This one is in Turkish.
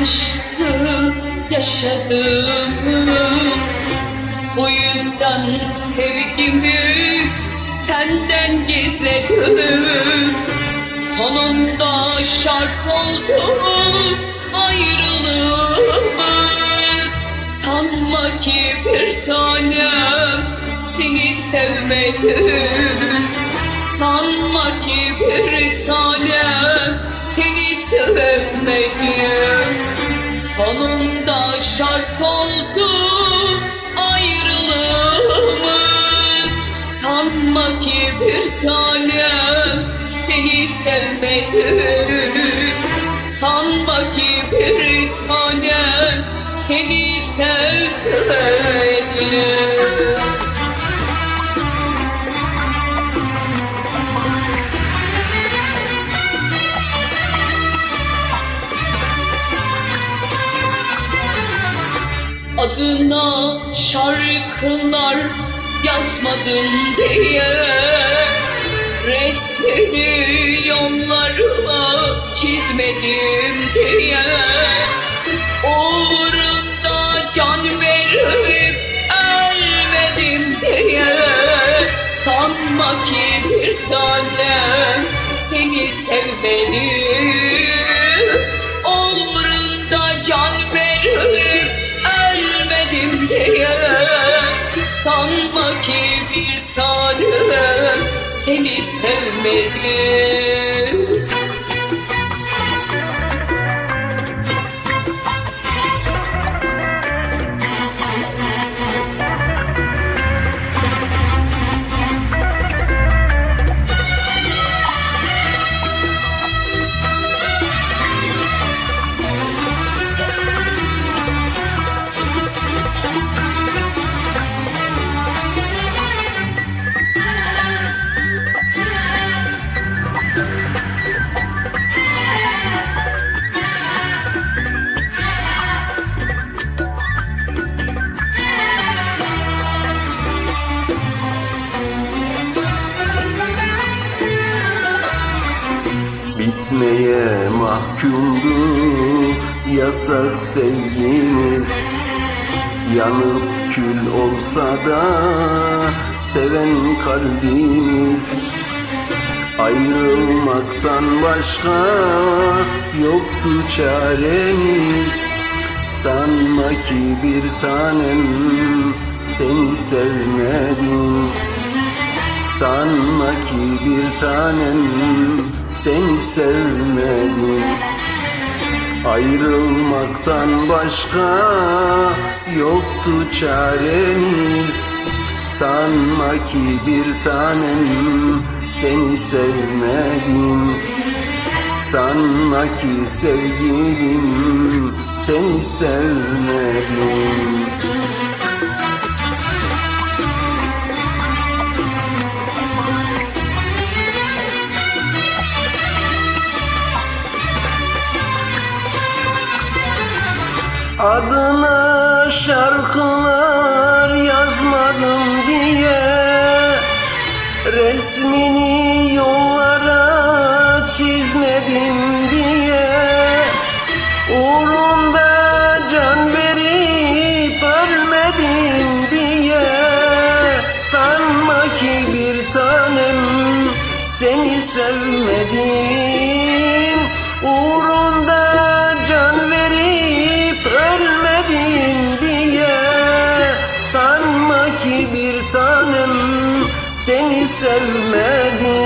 Aşktı yaşadığımız. Bu yüzden sevgimi senden gizledim. Sonunda şart oldu ayrılığımız? Sanma ki bir tanem seni sevmedim. Sanma ki bir Sonunda şart oldu ayrılığımız. Sanma ki bir tanem seni sevmedim Sanma ki bir tanem seni sevmedim adına şarkılar yazmadım diye. Resmini yollarıma çizmedim diye. Uğrunda can verip ölmedim diye. Sanma ki bir tanem seni sevmedim sevmedim Bitmeye mahkumdu. Yasak sevgimiz Yanıp kül olsa da seven kalbimiz Ayrılmaktan başka yoktu çaremiz. Sanma ki bir tanem seni sevmedim Sanma ki bir tanem seni sevmedim. Ayrılmaktan başka yoktu çaremiz. Sanma ki bir tanem seni sevmedim. Sanma ki sevgilim seni sevmedim Adına şarkılar yazmadım diye Resmini yollara çizmedim diye Uğrunda can verip ölmedim diye. Sanma ki bir tanem seni sevmedim sevmedim